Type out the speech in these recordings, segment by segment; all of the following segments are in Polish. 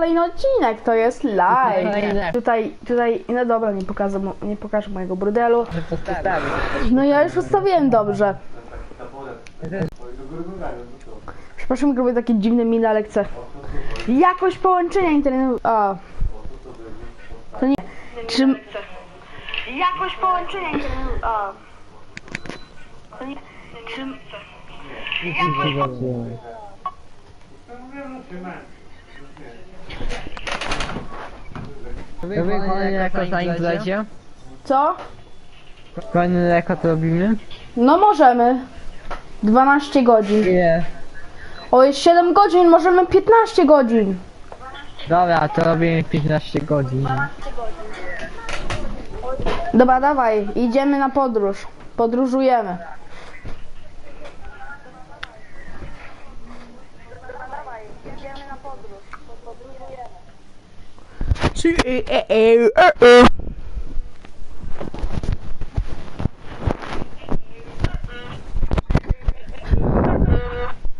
kolejny odcinek, to jest live. Kolejny. Tutaj, tutaj, no dobra, nie pokażę, nie pokażę mojego brudelu. No ja już ustawiłem dobrze. Przepraszam, robię takie dziwne miny, ale chcę. Jakość połączenia internetu. A. To nie. Czy. Jakość połączenia internetu. A. To nie. Czy. Robię kolejny rekord zanim wlezie. Co? Kolejny rekord robimy. No możemy. 12 godzin. Ile? O, jest 7 godzin, możemy 15 godzin. Dobra, to robimy 15 godzin. Dobra, dawaj, idziemy na podróż. Podróżujemy.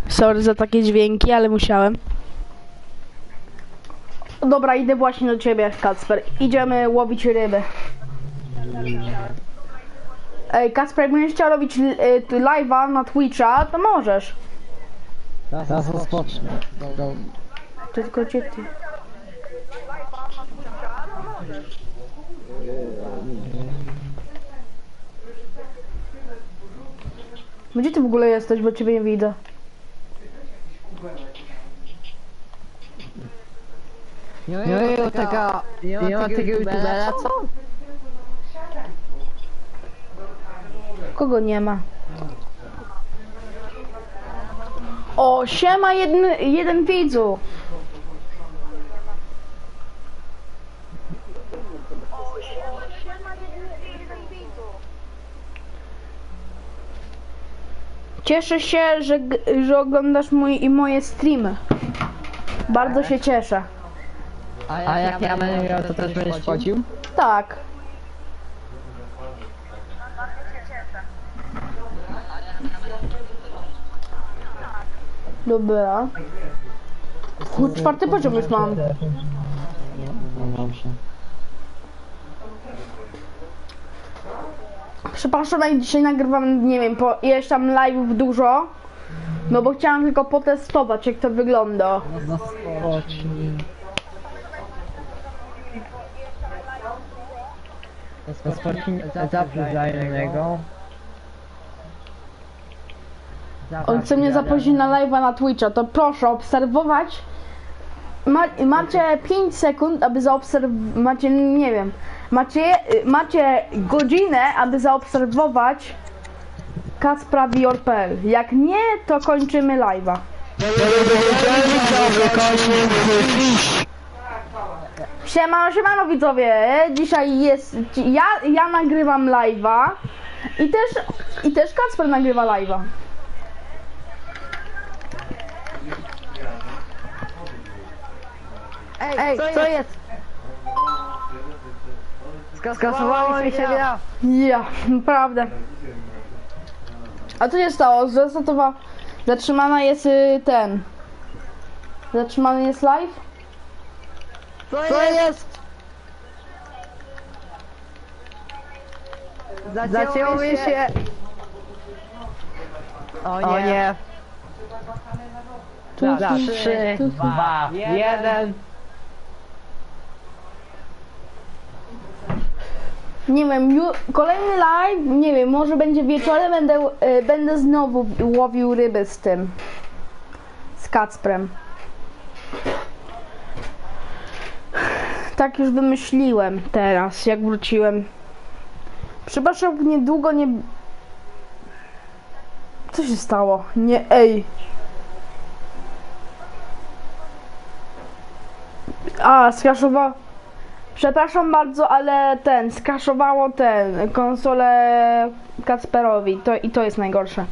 Sorry za takie dźwięki, ale musiałem. Dobra, idę właśnie do ciebie, Kacper. Idziemy łowić ryby. Ej, Kacper, jak będziesz chciał robić y, tu live'a na Twitcha, to możesz. Zaraz rozpocznę. Tylko ty. Gdzie ty w ogóle jesteś, bo ciebie nie widzę? Nie ma tego, nie ma tego youtubera, co? Kogo nie ma? O, siema jeden, jeden widzu. Cieszę się, że, że oglądasz mój i moje streamy. Bardzo się cieszę. A jak ja będę miał, to też będziesz płacił? Tak. Dobra. Kur- Czwarty poziom już mam. Przepraszam, jak dzisiaj nagrywam, nie wiem, po ileś tam live'ów dużo. No bo chciałam tylko potestować, jak to wygląda. No spocznij. Rozpocznij zapis znajomego. On chce mnie zaprosić na live'a na Twitcha, to proszę obserwować. Ma, macie 5 sekund, aby zaobserwować, macie, nie wiem, macie, macie godzinę, aby zaobserwować Kacpra VR.pl. Jak nie, to kończymy live'a. Siemano, siemano widzowie, dzisiaj jest, ja, ja nagrywam live'a i też, i też Kacper nagrywa live'a. Ej, co jest? Skasowało mi się gra. Ja, naprawdę. A co się stało? Zresetowa... Zatrzymana jest y, ten. Zatrzymany jest live? Co jest? Zacięło mi się. O nie. O nie. Tu, trzy, tu. dwa, jeden. Nie wiem, kolejny live, nie wiem, może będzie wieczorem, będę, y, będę znowu łowił ryby z tym. Z Kacprem. Tak już wymyśliłem teraz, jak wróciłem. Przepraszam, niedługo nie... Co się stało? Nie, ej. A, skraszowało... Przepraszam bardzo, ale ten, skraszowało ten, konsolę Kacperowi. To, I to jest najgorsze.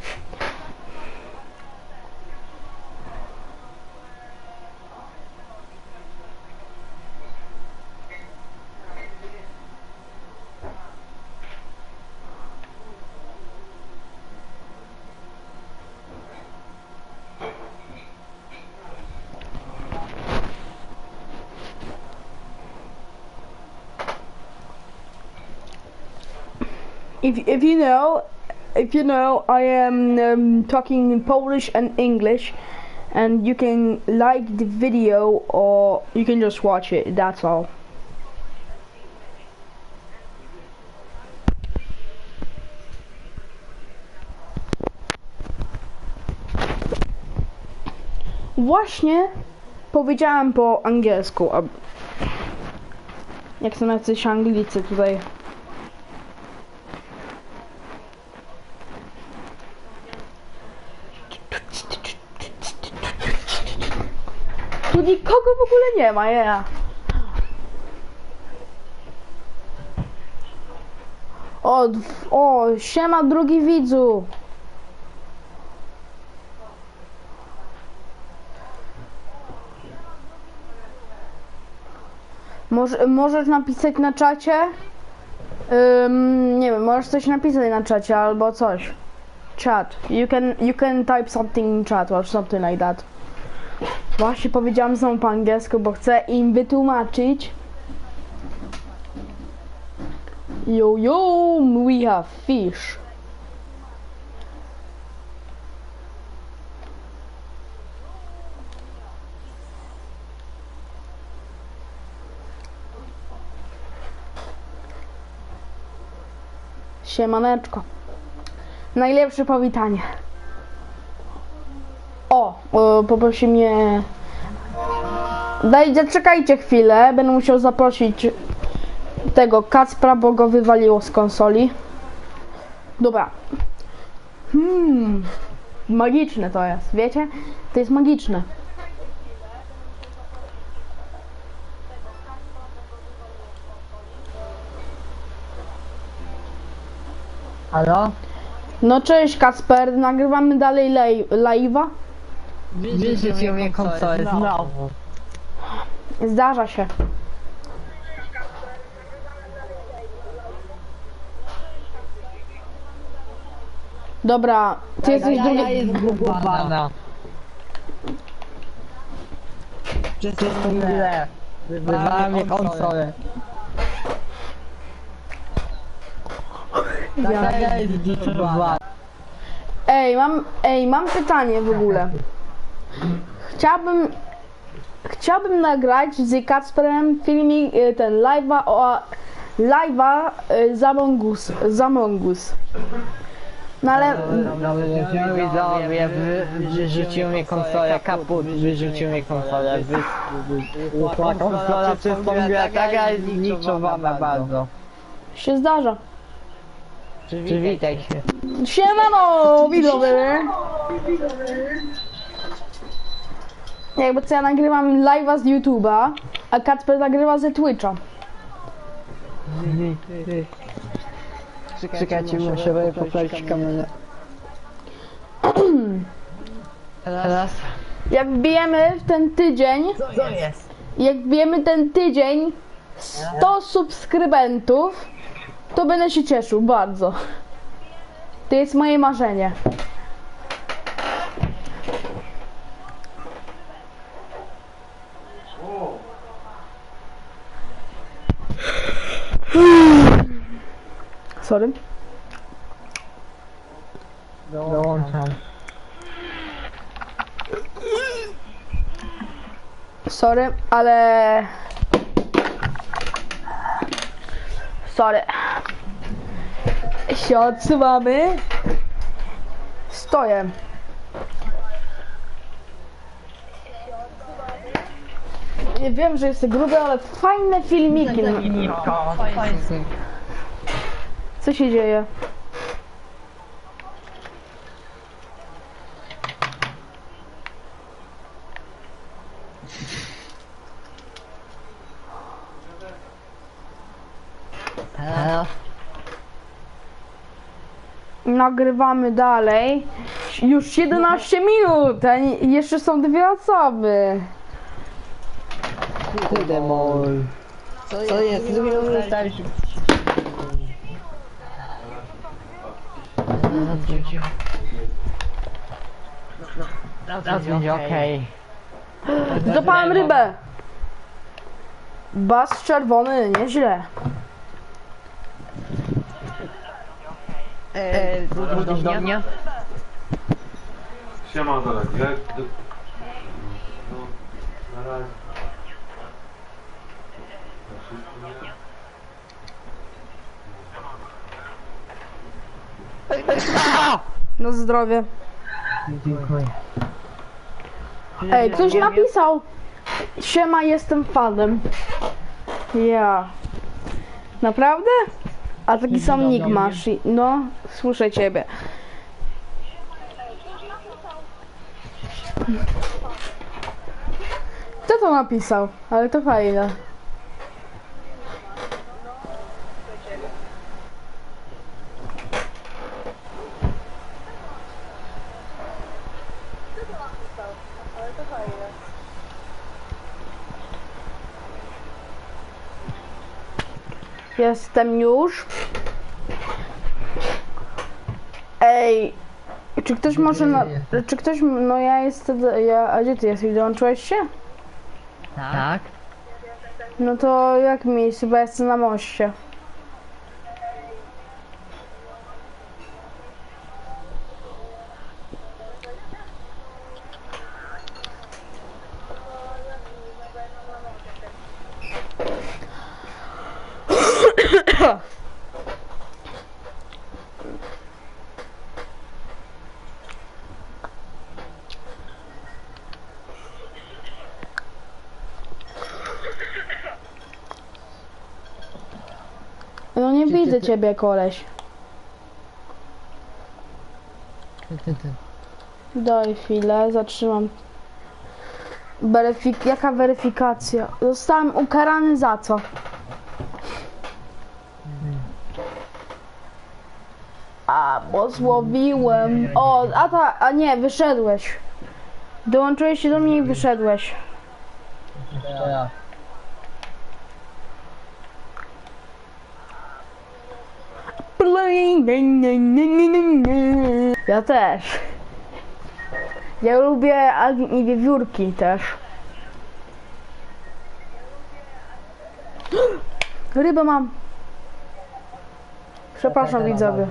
If if you know, if you know, I am um, talking in Polish and English, and you can like the video or you can just watch it. That's all. Właśnie powiedziałem po angielsku. Jak są jacyś Anglicy tutaj. Nie ma, ja. O, o, siema drugi widzu. Może, możesz napisać na czacie? Ym, nie wiem, możesz coś napisać na czacie albo coś. Chat. You can, you can type something in chat or something like that. Właśnie powiedziałam znowu po angielsku, bo chcę im wytłumaczyć. Yo, yo, we have fish. Siemaneczko. Najlepsze powitanie. O, o poprosi mnie. Dajcie, czekajcie chwilę. Będę musiał zaprosić tego Kacpra, bo go wywaliło z konsoli. Dobra. Hmm. Magiczne to jest, wiecie? To jest magiczne. Halo? No cześć Kacper, nagrywamy dalej live'a. Wyrzucił mnie konsolę znowu. Zdarza się. Dobra, ty jesteś Ja drugi. jest zbugowana. Przez tą grę. Wywala mnie konsolę. Ja jest zbugowana. Ej, mam, ej, mam pytanie w ogóle. Chciałbym, chciałbym nagrać z Kacperem filmik, y, ten live'a o, live'a y, z Among Us, z Among Us. No ale, Widzowie, wy- wyrzucił mnie konsolę, kaput, wyrzucił mnie konsolę. Ta konsola przez tą grę taka jest zniczowana bardzo. się zdarza. Przywitaj się. Siemano, widzowie! Jakby co ja nagrywam live'a z YouTube'a, a Kacper nagrywa ze Twitcha. Czekajcie, muszę poprawić kamerę. Teraz? Jak wbijemy w ten tydzień, Co jest? jak wbijemy ten tydzień 100 subskrybentów, to będę się cieszył bardzo. To jest moje marzenie. Sorry. Dołączam. Sorry, ale... Sorry. Się odsuwamy. Stoję. Nie wiem, że jest gruby, ale fajne filmiki. Co się dzieje? Nagrywamy dalej. Już 11 minut, a jeszcze są dwie osoby. Kurde mol. Co jest? Zrobiłem zostawić. Teraz będzie okej. Złapałem rybę. Bas czerwony, nieźle. E, wrócisz do mnie? Siema jak... No, na razie. Na? Na zdrowie. Dziękuję. Ej, ktoś napisał. Siema, jestem fanem. Ja. Naprawdę? A taki sam nick masz. i- No, słyszę ciebie. Kto to napisał? Ale to fajne. Jestem już. Ej, czy ktoś może na, czy ktoś, no ja jestem, ja, a gdzie ty jesteś, dołączyłeś się? Tak? No to jak mi, chyba jestem na moście. Widzę ciebie, koleś. Ty, ty, ty. Daj chwilę, zatrzymam. Weryfik jaka weryfikacja? Zostałem ukarany za co? A, bo złowiłem. O, a ta, a nie, wyszedłeś. Dołączyłeś się do mnie i wyszedłeś. Jeszcze raz. Ja też. Ja lubię Alvin i wiewiórki też. Rybę mam. Przepraszam widzowie.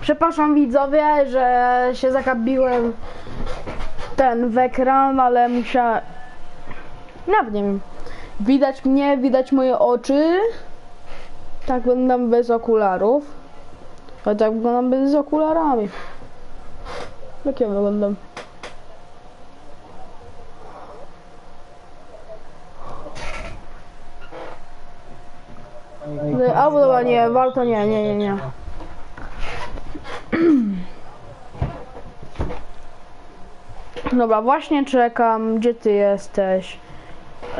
Przepraszam widzowie, że się zakabiłem ten w ekran, ale musiałem... Nawet nie wiem. Widać mnie, widać moje oczy. Tak wyglądam bez okularów. A tak wyglądam bez z okularami. Jak ja wyglądam? Albo dobra, nie, warto nie, nie, nie, nie. Dobra, właśnie czekam, gdzie ty jesteś?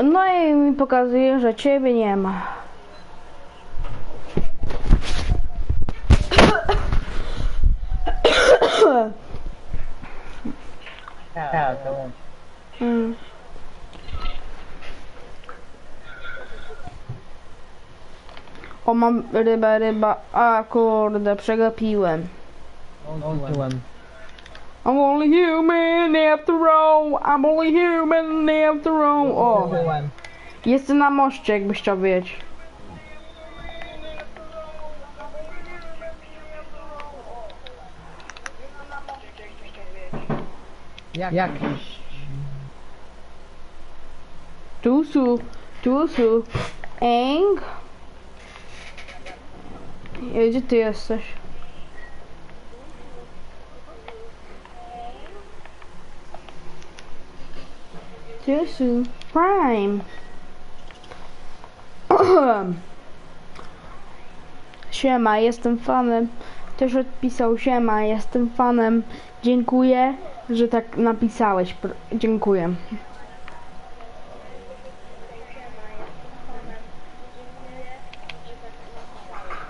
No i mi pokazuje, że ciebie nie ma. Tak, to łącz. Mm. O, mam ryba, ryba. A, kurde, przegapiłem. I'm only human after all. I'm only human after all. O, Łączyłem. jestem na moście, jakbyś chciał wiedzieć. Jak? Jakiś. Tusu, tusu. Eng. Gdzie ty jesteś? Tusu. Prime. Siema, jestem fanem. Też odpisał siema, jestem fanem. Dziękuję, że tak napisałeś. Dziękuję.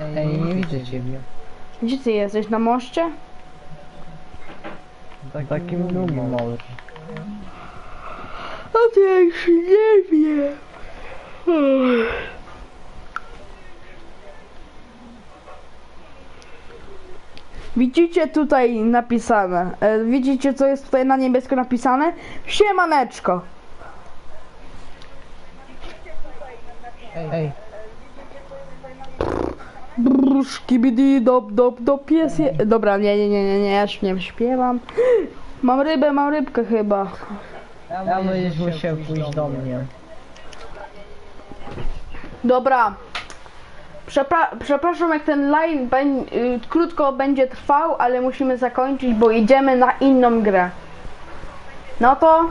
Ej, nie widzę ciebie. Gdzie ty jesteś? Na moście? W takim dumą może. A to ja już nie wiem. Widzicie tutaj napisane. E, widzicie co jest tutaj na niebiesko napisane? Siemaneczko. Ej, ej. Brrr. szkibidi, dop, dop, dop, pies je... Dobra, nie, nie, nie, nie, nie, ja już nie śpiewam. Mam rybę, mam rybkę chyba. Ja będziesz musiał pójść do mnie. Dobra. Przepra przepraszam jak ten live y, krótko będzie trwał, ale musimy zakończyć, bo idziemy na inną grę. No to